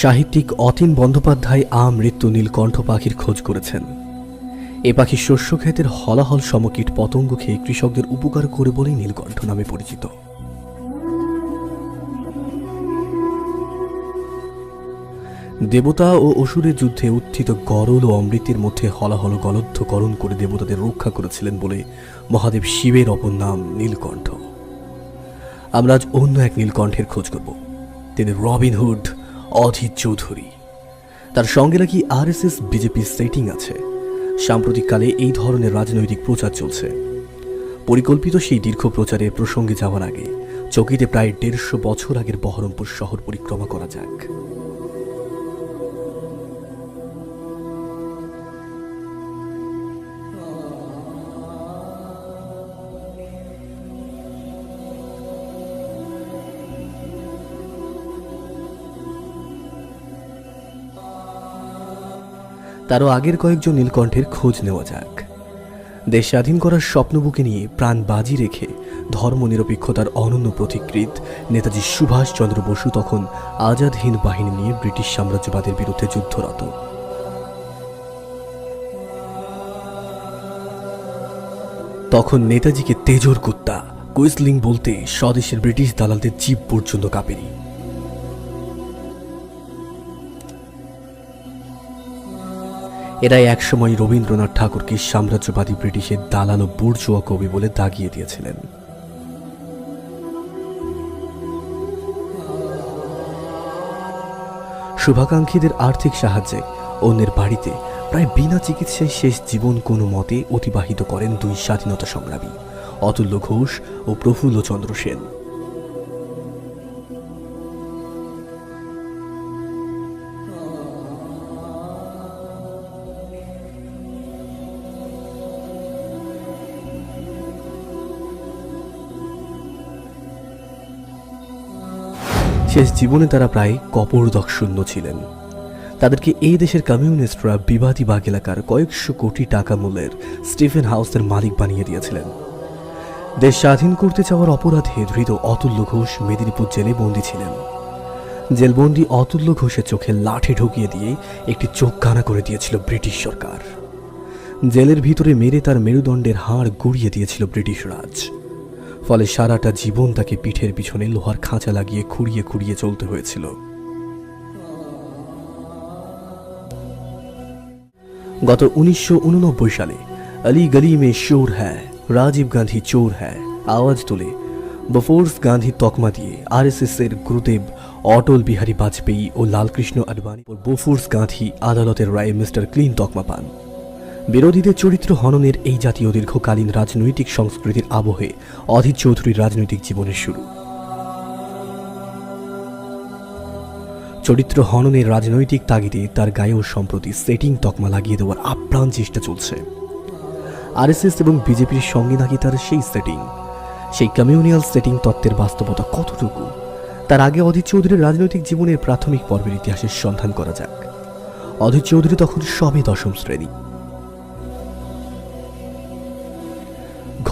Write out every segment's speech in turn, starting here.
সাহিত্যিক অতীন বন্দ্যোপাধ্যায় আমৃত্যু নীলকণ্ঠ পাখির খোঁজ করেছেন। এ পাখি শস্য ক্ষেতের হলাহল সমকীট পতঙ্গ খেয়ে কৃষকদের উপকার করে বলেই নীলকণ্ঠ নামে পরিচিত। দেবতা ও অসুরের যুদ্ধে উত্থিত গরল ও অমৃতের মধ্যে হলাহল গলদ্ধকরণ করে দেবতাদের রক্ষা করেছিলেন বলে মহাদেব শিবের অপর নাম নীলকণ্ঠ। আমরা আজ অন্য এক নীলকণ্ঠের খোঁজ করব। তিনি রবিনহুড অধীর চৌধুরী। তার সঙ্গে নাকি আরএসএস বিজেপি সেটিং আছে। সাম্প্রতিককালে এই ধরনের রাজনৈতিক প্রচার চলছে। পরিকল্পিত সেই দীর্ঘ প্রচারের প্রসঙ্গে যাওয়ার আগে চকিতে প্রায় দেড়শো বছর আগের বহরমপুর শহর পরিক্রমা করা যাক। তারও আগের কয়েকজন নীলকণ্ঠের খোঁজ নেওয়া যাক। দেশ স্বাধীন করার স্বপ্ন বুকে নিয়ে প্রাণ বাজি রেখে ধর্মনিরপেক্ষতার অনন্য প্রতিকৃত নেতাজি সুভাষচন্দ্র বসু তখন আজাদ হিন্দ বাহিনী নিয়ে ব্রিটিশ সাম্রাজ্যবাদের বিরুদ্ধে যুদ্ধরত। তখন নেতাজিকে তেজর কুত্তা কুইসলিং বলতে স্বদেশের ব্রিটিশ দালালদের জীব পর্যন্ত কাঁপেনি। এরাই একসময় রবীন্দ্রনাথ ঠাকুরকে সাম্রাজ্যবাদী ব্রিটিশের দালাল ও বুর্জোয়া কবি বলে দাগিয়ে দিয়েছিলেন। শুভাকাঙ্ক্ষীদের আর্থিক সাহায্যে অন্যের বাড়িতে প্রায় বিনা চিকিৎসায় শেষ জীবন কোনো মতে অতিবাহিত করেন দুই স্বাধীনতা সংগ্রামী, অতুল্য ঘোষ ও প্রফুল্ল চন্দ্র সেন। শেষ জীবনে তারা প্রায় কপরদকশূন্য ছিলেন। তাদেরকে এই দেশের কমিউনিস্টরা বিবাদী বাগ এলাকার কয়েকশো কোটি টাকা মূল্যের স্টিফেন হাউসের মালিক বানিয়ে দিয়েছিলেন। দেশ স্বাধীন করতে চাওয়ার অপরাধে ধৃত অতুল্য ঘোষ মেদিনীপুর জেলে বন্দী ছিলেন। জেলবন্দি অতুল্য ঘোষের চোখে লাঠি ঢুকিয়ে দিয়ে একটি চোখ কানা করে দিয়েছিল ব্রিটিশ সরকার। জেলের ভিতরে মেরে তার মেরুদণ্ডের হাড় গুড়িয়ে দিয়েছিল ব্রিটিশ রাজ। ফলে সারাটা জীবন তাকে পিঠের পিছনে লোহার খাঁচা লাগিয়ে খুঁড়িয়ে খুঁড়িয়ে চলতে হয়েছিল। গত উনিশশো উননব্বই সালে আলী গলি মে শোর হ্যায় রাজীব গান্ধী চোর হ্যায় আওয়াজ তুলে। বফোর্স গান্ধী তকমা দিয়ে আরএসএস এর গুরুদেব অটল বিহারী বাজপেয়ী ও লালকৃষ্ণ আডবাণী বোফোর্স গান্ধী আদালতের রায়ে মিস্টার ক্লিন তকমা পান। বিরোধীদের চরিত্র হননের এই জাতীয় দীর্ঘকালীন রাজনৈতিক সংস্কৃতির আবহে অধীর চৌধুরীর রাজনৈতিক জীবনের শুরু। চরিত্র হননের রাজনৈতিক তাগিদে তার গায়েও সম্প্রতি সেটিং তকমা লাগিয়ে দেওয়ার আপ্রাণ চেষ্টা চলছে। আরএসএস এবং বিজেপির সঙ্গে নাকি তার সেই সেটিং? সেই কমিউনিয়াল সেটিং তত্ত্বের বাস্তবতা কতটুকু? তার আগে অধীর চৌধুরীর রাজনৈতিক জীবনের প্রাথমিক পর্বের ইতিহাসের সন্ধান করা যাক। অধীর চৌধুরী তখন সবে দশম শ্রেণি।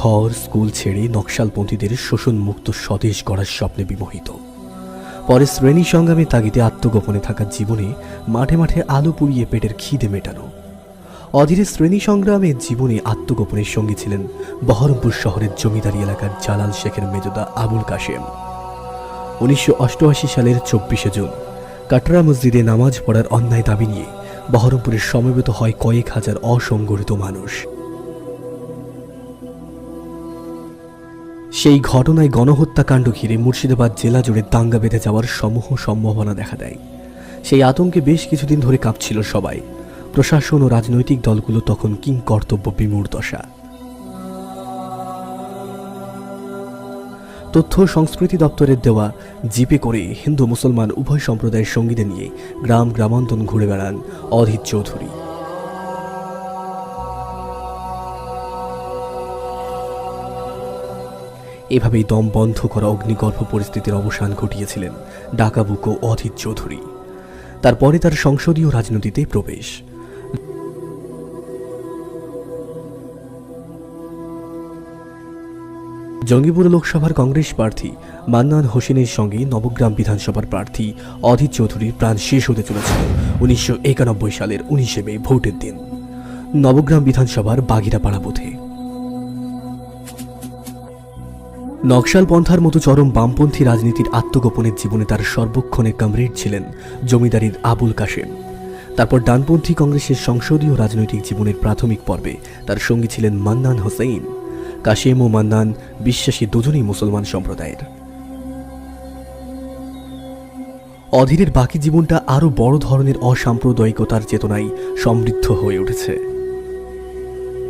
ঘর, স্কুল ছেড়ে নকশালপন্থীদের শোষণমুক্ত স্বদেশ গড়ার স্বপ্নে বিমোহিত। পরে শ্রেণি সংগ্রামে তাগিদে আত্মগোপনে থাকা জীবনে মাঠে মাঠে আলো পুড়িয়ে পেটের খিদে মেটানো। অধীরে শ্রেণি সংগ্রামে জীবনে আত্মগোপনের সঙ্গী ছিলেন বহরমপুর শহরের জমিদারি এলাকার জালাল শেখের মেজদা আবুল কাশেম। উনিশশো অষ্টআশি সালের চব্বিশে জুন, কাটরা মসজিদে নামাজ পড়ার অন্যায় দাবি নিয়ে বহরমপুরের সমবেত হয় কয়েক হাজার অসংগঠিত মানুষ। সেই ঘটনায় গণহত্যাকাণ্ড ঘিরে মুর্শিদাবাদ জেলা জুড়ে দাঙ্গা বেঁধে যাওয়ার সমূহ সম্ভাবনা দেখা দেয়। সেই আতঙ্কে বেশ কিছুদিন ধরে কাঁপছিল সবাই। প্রশাসন ও রাজনৈতিক দলগুলো তখন কিং কর্তব্য বিমূর দশা। তথ্য সংস্কৃতি দপ্তরের দেওয়া জিপে করে হিন্দু মুসলমান উভয় সম্প্রদায়ের সঙ্গীদের নিয়ে গ্রাম গ্রামান্তন ঘুরে বেড়ান অধীর চৌধুরী। এভাবেই দম বন্ধ করা অগ্নিগর্ভ পরিস্থিতির অবসান ঘটিয়েছিলেন ডাকাবুক ও অধীর চৌধুরী। তারপরে তার সংসদীয় রাজনীতিতে প্রবেশ। জঙ্গিপুর লোকসভার কংগ্রেস প্রার্থী মান্নান হোসেনের সঙ্গে নবগ্রাম বিধানসভার প্রার্থী অধীর চৌধুরীর প্রাণ শেষ হতে চলেছিল উনিশশো একানব্বই সালের উনিশে মে ভোটের দিন। নবগ্রাম বিধানসভার বাগিরাপাড়া বুথে। নকশাল পন্থার মতো চরম বামপন্থী রাজনীতির আত্মগোপনের জীবনে তার সর্বক্ষণে কমরেড ছিলেন জমিদারির আবুল কাশেম। তারপর ডানপন্থী কংগ্রেসের সংসদীয় রাজনৈতিক জীবনের প্রাথমিক পর্বে তার সঙ্গী ছিলেন মান্নান হোসেইন। কাশেম ও মান্নান বিশ্বাসী দুজনেই মুসলমান সম্প্রদায়ের। অধীরের বাকি জীবনটা আরও বড় ধরনের অসাম্প্রদায়িকতার চেতনায় সমৃদ্ধ হয়ে উঠেছে।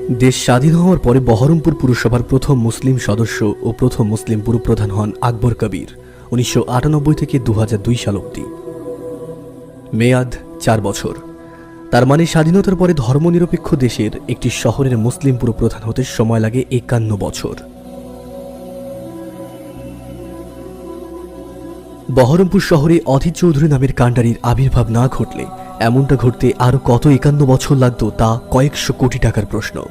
দেশ স্বাধীন হওয়ার পরে বহরমপুর পুরসভার প্রথম মুসলিম সদস্য ও প্রথম মুসলিম পুরপ্রধান হন আকবর কবির, উনিশশো আটানব্বই থেকে দু হাজার দুই সাল অব্দি মেয়াদ চার বছর। তার মানে স্বাধীনতার পরে ধর্মনিরপেক্ষ দেশের একটি শহরের মুসলিম পুরপ্রধান হতে সময় লাগে একান্ন বছর। বহরমপুর শহরে অধীর চৌধুরী নামের কাণ্ডারির আবির্ভাব না ঘটলে এমনটা ঘটতে আরও কত একান্ন বছর লাগতো তা কয়েকশো কোটি টাকার প্রশ্ন।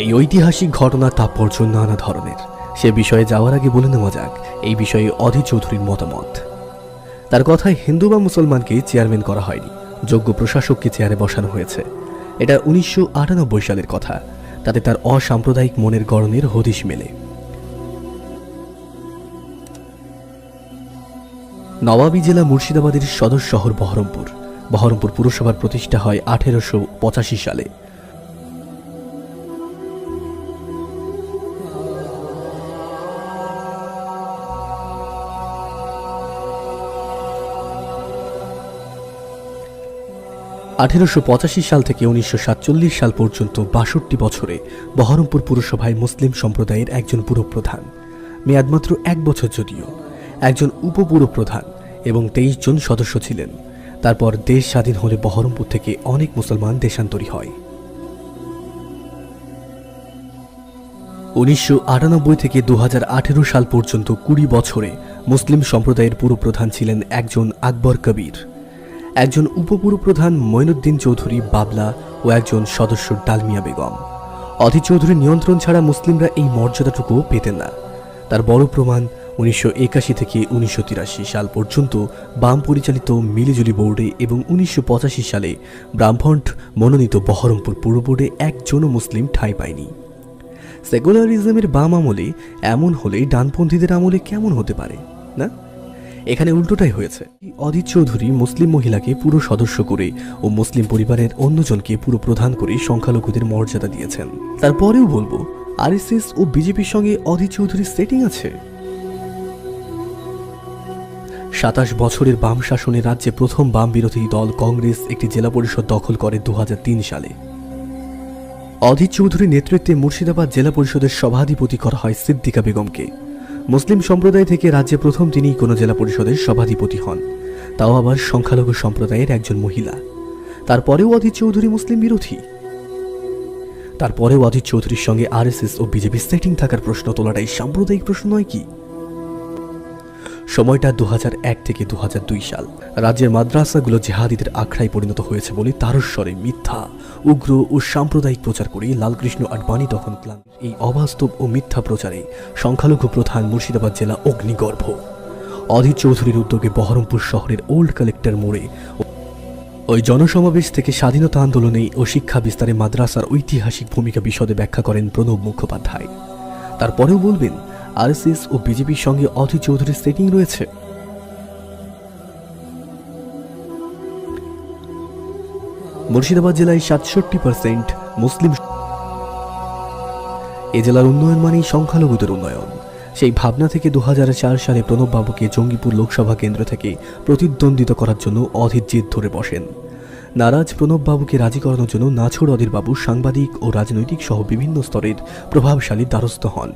এই ঐতিহাসিক ঘটনার তাৎপর্য নানা ধরনের। সে বিষয়ে যাওয়ার আগে বলে নেওয়া যাক, এই বিষয়ে অধীর চৌধুরীর মতামত। তার কথায় হিন্দু বা মুসলমানকে চেয়ারম্যান করা হয়নি, যোগ্য প্রশাসককে চেয়ারে বসানো হয়েছে। এটা উনিশশো আটানব্বই সালের কথা, তাতে তার অসাম্প্রদায়িক মনের গড়নের হদিশ মেলে। নবাবী জেলা মুর্শিদাবাদের সদর শহর বহরমপুর। বহরমপুর পুরসভার প্রতিষ্ঠা হয় আঠেরোশো পঁচাশি সালে। আঠেরোশো পঁচাশি সাল থেকে উনিশশো সাতচল্লিশ সাল পর্যন্ত বাষট্টি বছরে বহরমপুর পুরসভায় মুসলিম সম্প্রদায়ের একজন পুরপ্রধান। মেয়াদ মাত্র এক বছর যদিও। একজন উপপুরপ্রধান এবং তেইশ জন সদস্য ছিলেন। তারপর দেশ স্বাধীন হলে বহরমপুর থেকে অনেক মুসলমান দেশান্তরী হয়। উনিশশো আটানব্বই থেকে দু হাজার আঠেরো সাল পর্যন্ত কুড়ি বছরে মুসলিম সম্প্রদায়ের পুরপ্রধান ছিলেন একজন আকবর কবির। একজন উপপুরপ্রধান মঈনুদ্দিন চৌধুরী বাবলা ও একজন সদস্য ডালমিয়া বেগম। অধীর চৌধুরীর নিয়ন্ত্রণ ছাড়া মুসলিমরা এই মর্যাদাটুকুও পেতেন না। তার বড় প্রমাণ উনিশশো একাশি থেকে উনিশশো তিরাশি সাল পর্যন্ত বাম পরিচালিত মিলিজুলি বোর্ডে এবং উনিশশো পঁচাশি সালে ব্রাহ্মণ্ড মনোনীত বহরমপুর পুর বোর্ডে একজনও মুসলিম ঠাঁই পায়নি। সেকুলারিজমের বাম আমলে এমন হলে ডানপন্থীদের আমলে কেমন হতে পারে, না? এখানে উল্টোটাই হয়েছে। অদিত চৌধুরী মুসলিম মহিলাকে পুরো সদস্য করে ও মুসলিম পরিবারের অন্যজনকে পুরো প্রধান করে সংখ্যালঘুদের মর্যাদা দিয়েছেন। তারপরেও বলব, আরএসএস ও বিজেপির সঙ্গে অদিত চৌধুরীর সেটিং আছে। সাতাশ বছরের বাম শাসনের রাজ্যে প্রথম বাম বিরোধী দল কংগ্রেস একটি জেলা পরিষদ দখল করে দু হাজার তিন সালে। অধীর চৌধুরীর নেতৃত্বে মুর্শিদাবাদ জেলা পরিষদের সভাধিপতি করা হয় সিদ্দিকা বেগমকে। মুসলিম সম্প্রদায় থেকে রাজ্যে প্রথম তিনি কোনো জেলা পরিষদের সভাধিপতি হন। তাও আবার সংখ্যালঘু সম্প্রদায়ের একজন মহিলা। তারপরেও অধীর চৌধুরী মুসলিম বিরোধী? তারপরেও অধীর চৌধুরীর সঙ্গে আরএসএস ও বিজেপি সেটিং থাকার প্রশ্ন তোলাটাই সাম্প্রদায়িক প্রশ্ন নয় কি? সময়টা দু থেকে দু হাজার দুই সাল। রাজ্যের মাদ্রাসাগুলো জেহাদিদের আখড়ায় পরিণত হয়েছে বলে তারস্বরে মিথ্যা, উগ্র ও সাম্প্রদায়িক প্রচার করে লালকৃষ্ণ আডবাণী তখন ক্লান্ত এই অবাস্তব ও মিথ্যা প্রচারে সংখ্যালঘু প্রধান মুর্শিদাবাদ জেলা অগ্নিগর্ভ। অধীর চৌধুরীর উদ্যোগে বহরমপুর শহরের ওল্ড কালেক্টর মোড়ে ওই জনসমাবেশ থেকে স্বাধীনতা আন্দোলনে ও শিক্ষা বিস্তারে মাদ্রাসার ঐতিহাসিক ভূমিকা বিশদে ব্যাখ্যা করেন প্রণব মুখোপাধ্যায়। তারপরেও বলবেন আরএসএস ও বিজেপির সঙ্গে অধীর চৌধুরীর সেটিং রয়েছে। মুর্শিদাবাদ জেলায় সাতষট্টি পার্সেন্ট মুসলিম এ জেলার উন্নয়ন মানেই সংখ্যালঘুদের উন্নয়ন। সেই ভাবনা থেকে দু হাজার চার সালে প্রণববাবুকে জঙ্গিপুর লোকসভা কেন্দ্র থেকে প্রতিদ্বন্দ্বিতা করার জন্য অধীর জেদ ধরে বসেন। নারাজ প্রণববাবুকে রাজি করানোর জন্য নাছর অধীরবাবু সাংবাদিক ও রাজনৈতিক সহ বিভিন্ন স্তরের প্রভাবশালী দ্বারস্থ হন।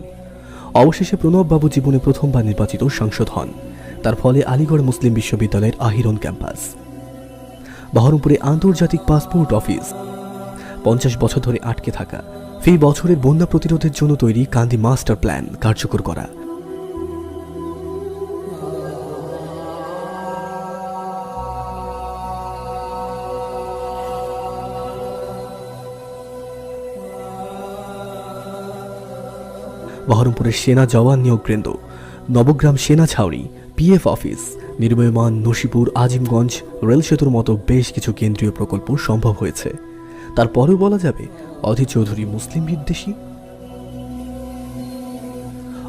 অবশেষে প্রণববাবু জীবনে প্রথমবার নির্বাচিত সাংসদ হন। তার ফলে আলিগড় মুসলিম বিশ্ববিদ্যালয়ের আহিরন ক্যাম্পাস। বহরমপুরে আন্তর্জাতিক পাসপোর্ট অফিস। পঞ্চাশ বছর ধরে আটকে থাকা, ফি বছরের বন্যা প্রতিরোধের জন্য তৈরি কান্দি মাস্টার প্ল্যান কার্যকর করা। বহরমপুরের সেনা জওয়ান নিয়োগ কেন্দ্র। নবগ্রাম সেনা ছাউনি, পিএফ অফিস, নির্ময়মান নসিপুর, আজিমগঞ্জ, রেল সেতুর মতো বেশ কিছু কেন্দ্রীয় প্রকল্প সম্ভব হয়েছে। তারপরেও বলা যাবে, অধীর চৌধুরী মুসলিম বিদ্বেষী?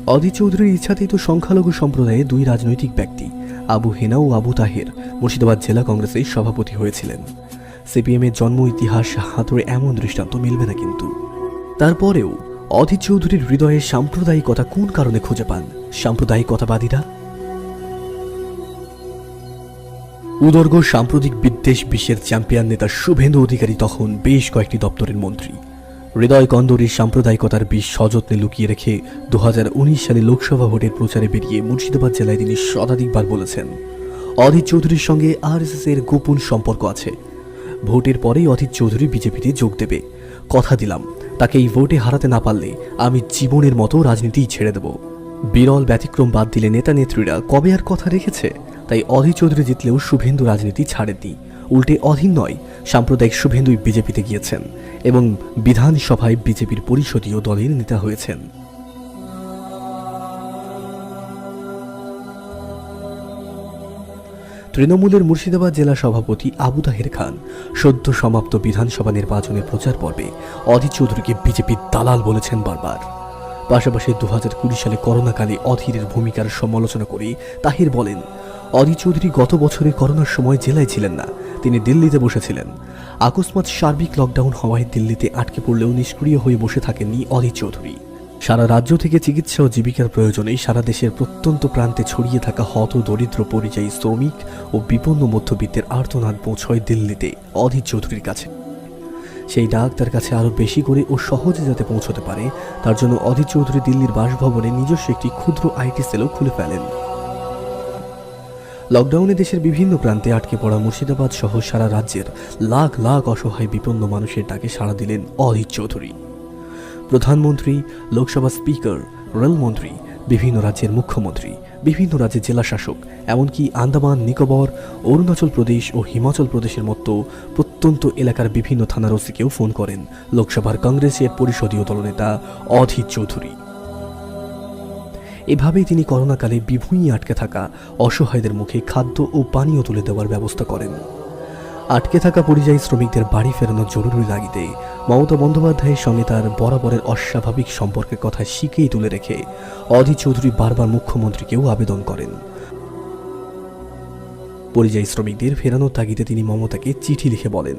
অধীর চৌধুরীর ইচ্ছাতেই তো সংখ্যালঘু সম্প্রদায়ে দুই রাজনৈতিক ব্যক্তি, আবু হেনা ও আবু তাহের, মুর্শিদাবাদ জেলা কংগ্রেসের সভাপতি হয়েছিলেন। সিপিএমের জন্ম ইতিহাস হাতড়ে এমন দৃষ্টান্ত মিলবে না কিন্তু। তারপরেও অধীর চৌধুরীর হৃদয়ে সাম্প্রদায়িকতা কোন কারণে খুঁজে পান? সাম্প্রদায়িকতাবাদীরা? উদর্গ সাম্প্রতিক বিদ্বেষ বিশ্বের চ্যাম্পিয়ন নেতা শুভেন্দু অধিকারী তখন বেশ কয়েকটি দপ্তরের মন্ত্রী। হৃদয় কন্দরের সাম্প্রদায়িকতার বিষ সযত্নে লুকিয়ে রেখে দু হাজার উনিশ সালে লোকসভা ভোটের প্রচারে বেরিয়ে মুর্শিদাবাদ জেলায় তিনি শতাধিকবার বলেছেন, অধীর চৌধুরীর সঙ্গে আরএসএস এর গোপন সম্পর্ক আছে। ভোটের পরেই অধীর চৌধুরী বিজেপিতে যোগ দেবে। কথা দিলাম। তাকে এই ভোটে হারাতে না পারলে আমি জীবনের মতো রাজনীতিই ছেড়ে দেব। বিরল ব্যতিক্রম বাদ দিলে নেতা নেত্রীরা কবে আর কথা রেখেছে? তাই অধীর চৌধুরী জিতলেও শুভেন্দু রাজনীতি ছাড়েননি। উল্টে অধীন নয়, সাম্প্রদায়িক শুভেন্দুই বিজেপিতে গিয়েছেন এবং বিধানসভায় বিজেপির পরিষদীয় দলের নেতা হয়েছেন। তৃণমূলের মুর্শিদাবাদ জেলা সভাপতি আবু তাহের খান সদ্য সমাপ্ত বিধানসভা নির্বাচনের প্রচার পর্বে অধীর চৌধুরীকে বিজেপির দালাল বলেছেন বারবার। পাশাপাশি দু হাজার কুড়ি সালে করোনাকালে অধীরের ভূমিকার সমালোচনা করে তাহির বলেন, অধীর চৌধুরী গত বছরে করোনার সময় জেলায় ছিলেন না, তিনি দিল্লিতে বসেছিলেন। আকস্মাত সার্বিক লকডাউন হওয়ায় দিল্লিতে আটকে পড়লেও নিষ্ক্রিয় হয়ে বসে থাকেননি অধীর চৌধুরী। সারা রাজ্য থেকে চিকিৎসা ও জীবিকার প্রয়োজনে সারা দেশের প্রত্যন্ত প্রান্তে ছড়িয়ে থাকা হত দরিদ্র পরিযায়ী শ্রমিক ও বিপন্ন মধ্যবিত্তের আর্তনাদ পৌঁছয় দিল্লিতে, অধীর চৌধুরীর কাছে। সেই ডাক তার কাছে আরও বেশি করে ও সহজে যাতে পৌঁছতে পারে, তার জন্য অধীর চৌধুরী দিল্লির বাসভবনে নিজস্ব একটি ক্ষুদ্র আইটি সেলও খুলে ফেলেন। লকডাউনে দেশের বিভিন্ন প্রান্তে আটকে পড়া মুর্শিদাবাদ সহ সারা রাজ্যের লাখ লাখ অসহায় বিপন্ন মানুষের ডাকে সাড়া দিলেন অধীর চৌধুরী। প্রধানমন্ত্রী, লোকসভা স্পিকার, রেলমন্ত্রী, বিভিন্ন রাজ্যের মুখ্যমন্ত্রী, বিভিন্ন রাজ্যের জেলা শাসক এমনকি আন্দামান, নিকোবর, অরুণাচল প্রদেশ ও হিমাচল প্রদেশের মতো প্রত্যন্ত এলাকার বিভিন্ন থানার ওসিকেও ফোন করেন লোকসভার কংগ্রেসের পরিষদীয় দলনেতা অধীর চৌধুরী। এভাবেই তিনি করোনাকালে বিভূঁই আটকে থাকা অসহায়দের মুখে খাদ্য ও পানীয় তুলে দেওয়ার ব্যবস্থা করেন। আটকে থাকা পরিযায়ী শ্রমিকদের বাড়ি ফেরানো জরুরি লাগিতে মমতা বন্দ্যোপাধ্যায়ের সঙ্গে তার বরাবরের অস্বাভাবিক সম্পর্কের কথা শিখেই তুলে রেখে অধীর চৌধুরী বারবার মুখ্যমন্ত্রীকেও আবেদন করেন। পরিযায়ী শ্রমিকদের ফেরানোর তাগিদে তিনি মমতাকে চিঠি লিখে বলেন,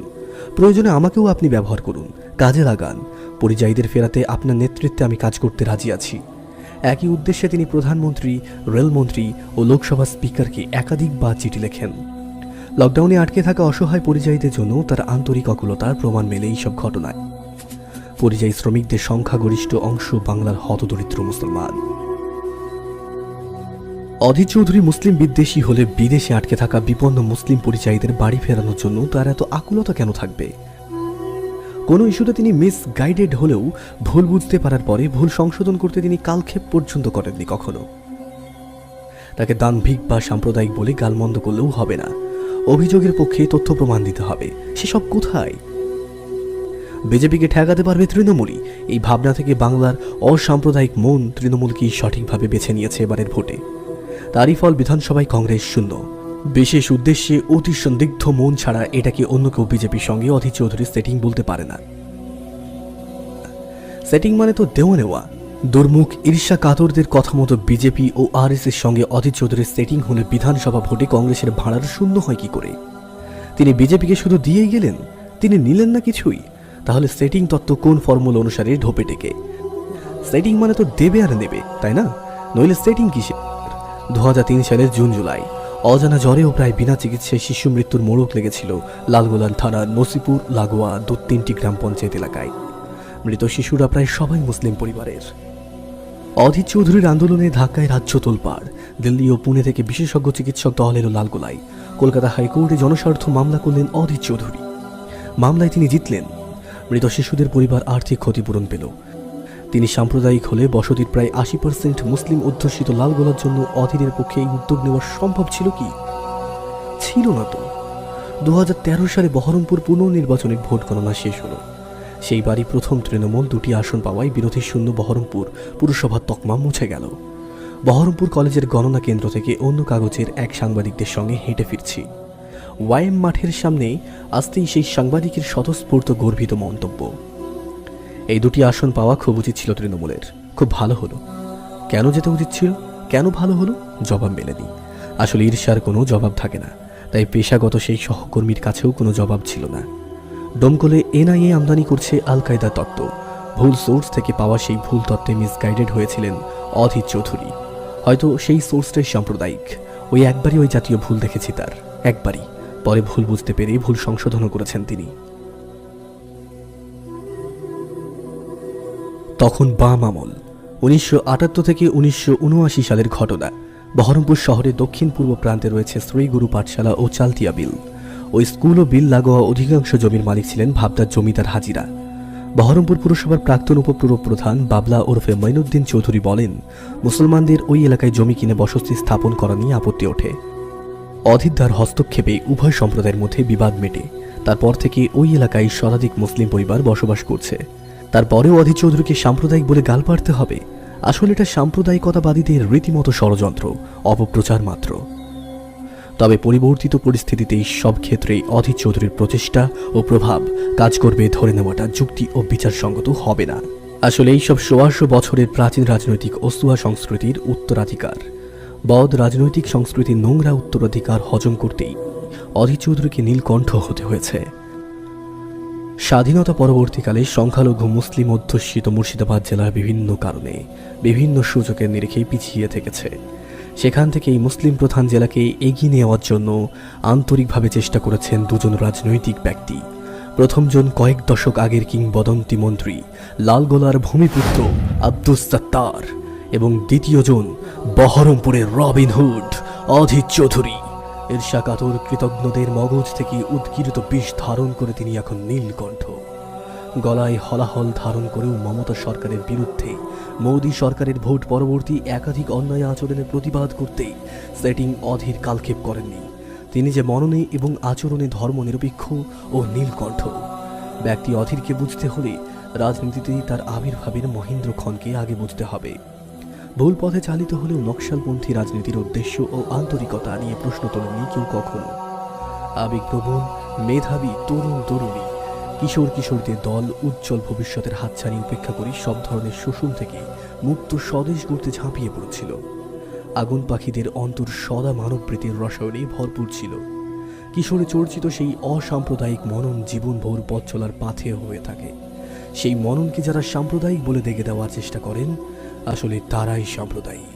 প্রয়োজনে আমাকেও আপনি ব্যবহার করুন, কাজে লাগান। পরিযায়ীদের ফেরাতে আপনার নেতৃত্বে আমি কাজ করতে রাজি আছি। একই উদ্দেশ্যে তিনি প্রধানমন্ত্রী, রেলমন্ত্রী ও লোকসভা স্পিকারকে একাধিকবার চিঠি লেখেন। লকডাউনে আটকে থাকা অসহায় পরিযায়ীদের জন্য তার আন্তরিক অকুলতার প্রমাণ মেলে এইসব ঘটনায়। পরিযায়ী শ্রমিকদের সংখ্যাগরিষ্ঠ অংশ বাংলার হতদরিদ্র মুসলমান। অধীর চৌধুরী মুসলিম বিদ্বেষী হলে বিদেশে আটকে থাকা বিপন্ন মুসলিম পরিযায়ীদের বাড়ি ফেরানোর জন্য তার এত আকুলতা কেন থাকবে? কোনো ইস্যুতে তিনি মিস গাইডেড হলেও ভুল বুঝতে পারার পরে ভুল সংশোধন করতে তিনি কালক্ষেপ পর্যন্ত করেননি কখনো। তাকে দানভিক বা সাম্প্রদায়িক বলে গালমন্দ করলেও হবে না। অভিযোগের পক্ষে তথ্য প্রমাণ দিতে হবে। সেসব কোথায়? বিজেপিকে ঠেকাতে পারবে তৃণমূলই। এই ভাবনা থেকে বাংলার অসাম্প্রদায়িক মন তৃণমূলকেই সঠিকভাবে বেছে নিয়েছে এবারের ভোটে। তারই ফল বিধানসভায় কংগ্রেস শূন্য। বিশেষ উদ্দেশ্যে অতি সন্দিগ্ধ মন ছাড়া এটাকে অন্য কেউ বিজেপির সঙ্গে অধীর চৌধুরীর সেটিং বলতে পারে না। সেটিং মানে তো দেওয়া নেওয়া। দুর্মুখ ঈর্ষা কাতরদের কথা মতো বিজেপি ও আরএস এর সঙ্গে অধীর চৌধুরীর সেটিং হলে বিধানসভা ভোটে কংগ্রেসের ভাড়ার শূন্য হয় কি করে? তিনি বিজেপিকে শুধু দিয়েই গেলেন? তিনি নিলেন না কিছুই? তাহলে সেটিং তত্ত্ব কোন ফর্মুলা অনুসারে ঢোপে টেকে? সেটিং মানে তো দেবে আর নেবে, তাই না? নইলে সেটিং কিসে? দু হাজার তিন সালের জুন, জুলাই। অজানা জ্বরেও প্রায় বিনা চিকিৎসায় শিশু মৃত্যুর মোড়ক লেগেছিল লালগোলান থানার নসিপুর, লাগোয়া দু তিনটি গ্রাম পঞ্চায়েত এলাকায়। মৃত শিশুরা প্রায় সবাই মুসলিম পরিবারের। অধীর চৌধুরীর আন্দোলনে ধাক্কায় রাজ্য তোলপাড়। দিল্লি ও পুনে থেকে বিশেষজ্ঞ চিকিৎসক দল এলো লালগোলায় কলকাতা হাইকোর্টে জনস্বার্থ মামলা করলেন অধীর চৌধুরী। মামলায় তিনি জিতলেন। মৃত শিশুদের পরিবার আর্থিক ক্ষতিপূরণ পেল। তিনি সাম্প্রদায়িক হলে বসতির প্রায় আশি পার্সেন্ট মুসলিম অধ্যুষিত লালগোলার জন্য অধীরের পক্ষে এই উদ্যোগ নেওয়া সম্ভব ছিল কি? ছিল না তো। দু হাজার তেরো সালে বহরমপুর পুনর্নির্বাচনের ভোট গণনা শেষ হলো। সেই বাড়ি প্রথম তৃণমূল দুটি আসন পাওয়ায় বিরোধী শূন্য বহরমপুর পুরসভার তকমা মুছে গেল। বহরমপুর কলেজের গণনা কেন্দ্র থেকে অন্য কাগজের এক সাংবাদিকদের সঙ্গে হেঁটে ফিরছি। ওয়াইএম মাঠের সামনে আসতেই সেই সাংবাদিকের স্বতঃস্ফূর্ত গর্বিত মন্তব্য। এই দুটি আসন পাওয়া খুব উচিত ছিল তৃণমূলের। খুব ভালো হলো। কেন যেতে উচিত ছিল? কেন ভালো হলো? জবাব মেলেনি। আসলে ঈর্ষার কোনো জবাব থাকে না। তাই পেশাগত সেই সহকর্মীর কাছেও কোনো জবাব ছিল না। ডোমকলে এনআইএ আমদানি করছে আল কায়দা তত্ত্ব। ভুল সোর্স থেকে পাওয়া সেই ভুল তত্ত্বে মিসগাইডেড হয়েছিলেন অধীর চৌধুরী। হয়তো সেই সোর্সটাই সাম্প্রদায়িক। ওই একবারই ওই জাতীয় ভুল দেখেছি তার। একবারই। পরে ভুল বুঝতে পেরে ভুল সংশোধনও করেছেন তিনি। তখন বাম আমল। উনিশশো আটাত্তর থেকে উনিশশো উনআশি সালের ঘটনা। বহরমপুর শহরের দক্ষিণ পূর্ব প্রান্তে রয়েছে শ্রীগুরু পাঠশালা ও চালতিয়া বিল। ওই স্কুল ও বিল লাগোয়া অধিকাংশ জমির মালিক ছিলেন ভাবদার জমিদার হাজিরা। বহরমপুর পুরসভার প্রাক্তন উপপুর প্রধান বাবলা ওরফে মঈনুদ্দিন চৌধুরী বলেন, মুসলমানদের ওই এলাকায় জমি কিনে বসতি স্থাপন করা নিয়ে আপত্তি ওঠে। অধিদ্বার হস্তক্ষেপে উভয় সম্প্রদায়ের মধ্যে বিবাদ মেটে। তারপর থেকে ওই এলাকায় শতাধিক মুসলিম পরিবার বসবাস করছে। তারপরেও অধীর চৌধুরীকে সাম্প্রদায়িক বলে গাল পাড়তে হবে। আসলে এটা সাম্প্রদায়িকতাবাদীদের রীতিমতো ষড়যন্ত্র, অপপ্রচার মাত্র। তবে পরিবর্তিত পরিস্থিতিতে সব ক্ষেত্রেই অধীর চৌধুরীর প্রচেষ্টা ও প্রভাব কাজ করবে ধরে নেওয়াটা যুক্তি ও বিচারসঙ্গত হবে না। আসলে এইসব সোয়াশো বছরের প্রাচীন রাজনৈতিক অস্তুয়া সংস্কৃতির উত্তরাধিকার। বদ রাজনৈতিক সংস্কৃতির নোংরা উত্তরাধিকার হজম করতেই অধীর চৌধুরীকে নীলকণ্ঠ হতে হয়েছে। স্বাধীনতা পরবর্তীকালে সংখ্যালঘু মুসলিম অধ্যুষিত মুর্শিদাবাদ জেলার বিভিন্ন কারণে বিভিন্ন সুযোগের নিরিখে পিছিয়ে থেকেছে। সেখান থেকে এই মুসলিম প্রধান জেলাকে এগিয়ে নেওয়ার জন্য আন্তরিকভাবে চেষ্টা করেছেন দুজন রাজনৈতিক ব্যক্তি। প্রথমজন কয়েক দশক আগের কিংবদন্তি মন্ত্রী, লালগোলার ভূমিপুত্র আব্দুস সাত্তার এবং দ্বিতীয়জন বহরমপুরের রবিনহুড অধীর চৌধুরী। ঈর্ষাকাতর কৃতজ্ঞদের মগজ থেকে উদ্গীরিত বিষ ধারণ করে তিনি এখন নীলকণ্ঠ। গলায় হলাহল ধারণ করেও মমতা সরকারের বিরুদ্ধে মোদী সরকারের ভোট পরবর্তী একাধিক অন্যায় আচরণের প্রতিবাদ করতে সেটিং অধীর কালক্ষেপ করেননি। তিনি যে মননে এবং আচরণে ধর্মনিরপেক্ষ ও নীলকণ্ঠ। ব্যক্তি অধীরকে বুঝতে হলে রাজনীতিতেই তার আবির্ভাবের মহেন্দ্র ক্ষণকে আগে বুঝতে হবে। ভুল পথে চালিত হলেও নকশালপন্থী রাজনীতির উদ্দেশ্য ও আন্তরিকতা নিয়ে প্রশ্ন তোলেনি কেউ কখনো। আবেগপ্রবণ মেধাবী তরুণ তরুণী কিশোর কিশোরদের দল উজ্জ্বল ভবিষ্যতের হাতছানি উপেক্ষা করে সব ধরনের শোষণ থেকে মুক্ত স্বদেশ গড়তে ঝাঁপিয়ে পড়েছিল। আগুন পাখিদের অন্তর সদা মানবপ্রীতির রসায়নে ভরপুর ছিল। কিশোরে চর্চিত সেই অসাম্প্রদায়িক মনন জীবনভর পথ চলার পাথে হয়ে থাকে। সেই মননকে যারা সাম্প্রদায়িক বলে দেখে দেওয়ার চেষ্টা করেন, আসলে তারাই সাম্প্রদায়িক।